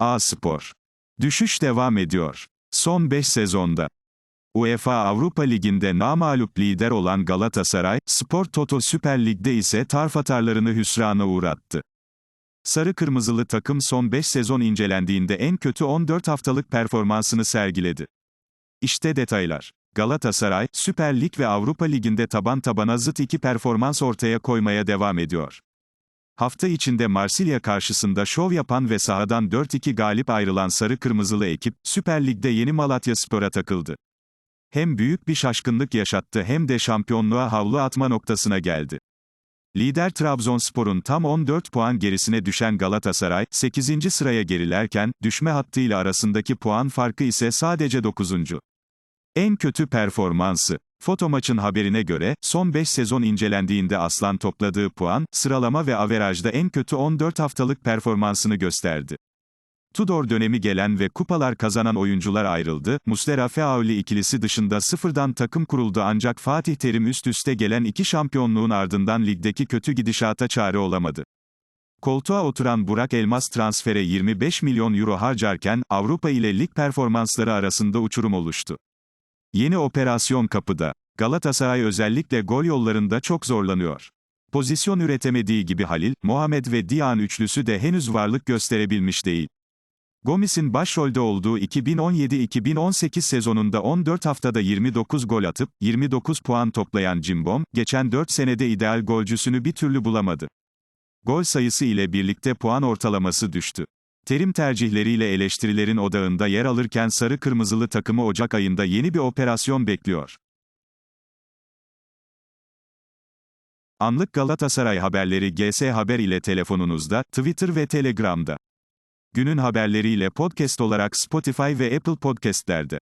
A Spor. Düşüş devam ediyor. Son 5 sezonda. UEFA Avrupa Ligi'nde namağlup lider olan Galatasaray, Spor Toto Süper Lig'de ise tarfatarlarını hüsrana uğrattı. Sarı Kırmızılı takım son 5 sezon incelendiğinde en kötü 14 haftalık performansını sergiledi. İşte detaylar. Galatasaray, Süper Lig ve Avrupa Ligi'nde taban tabana zıt iki performans ortaya koymaya devam ediyor. Hafta içinde Marsilya karşısında şov yapan ve sahadan 4-2 galip ayrılan Sarı Kırmızılı ekip, Süper Lig'de yeni Malatya Spor'a takıldı. Hem büyük bir şaşkınlık yaşattı hem de şampiyonluğa havlu atma noktasına geldi. Lider Trabzonspor'un tam 14 puan gerisine düşen Galatasaray, 8. sıraya gerilerken, düşme hattıyla arasındaki puan farkı ise sadece 9. En kötü performansı. Foto maçın haberine göre, son 5 sezon incelendiğinde Aslan topladığı puan, sıralama ve averajda en kötü 14 haftalık performansını gösterdi. Tudor dönemi gelen ve kupalar kazanan oyuncular ayrıldı, Muslera Feauli ikilisi dışında sıfırdan takım kuruldu ancak Fatih Terim üst üste gelen iki şampiyonluğun ardından ligdeki kötü gidişata çare olamadı. Koltuğa oturan Burak Elmas transfere 25 milyon euro harcarken, Avrupa ile lig performansları arasında uçurum oluştu. Yeni operasyon kapıda. Galatasaray özellikle gol yollarında çok zorlanıyor. Pozisyon üretemediği gibi Halil, Muhammed ve Dian üçlüsü de henüz varlık gösterebilmiş değil. Gomis'in başrolde olduğu 2017-2018 sezonunda 14 haftada 29 gol atıp, 29 puan toplayan Cimbom, geçen 4 senede ideal golcüsünü bir türlü bulamadı. Gol sayısı ile birlikte puan ortalaması düştü. Terim tercihleriyle eleştirilerin odağında yer alırken sarı kırmızılı takımı Ocak ayında yeni bir operasyon bekliyor. Anlık Galatasaray haberleri GS Haber ile telefonunuzda, Twitter ve Telegram'da. Günün haberleriyle podcast olarak Spotify ve Apple Podcast'lerde.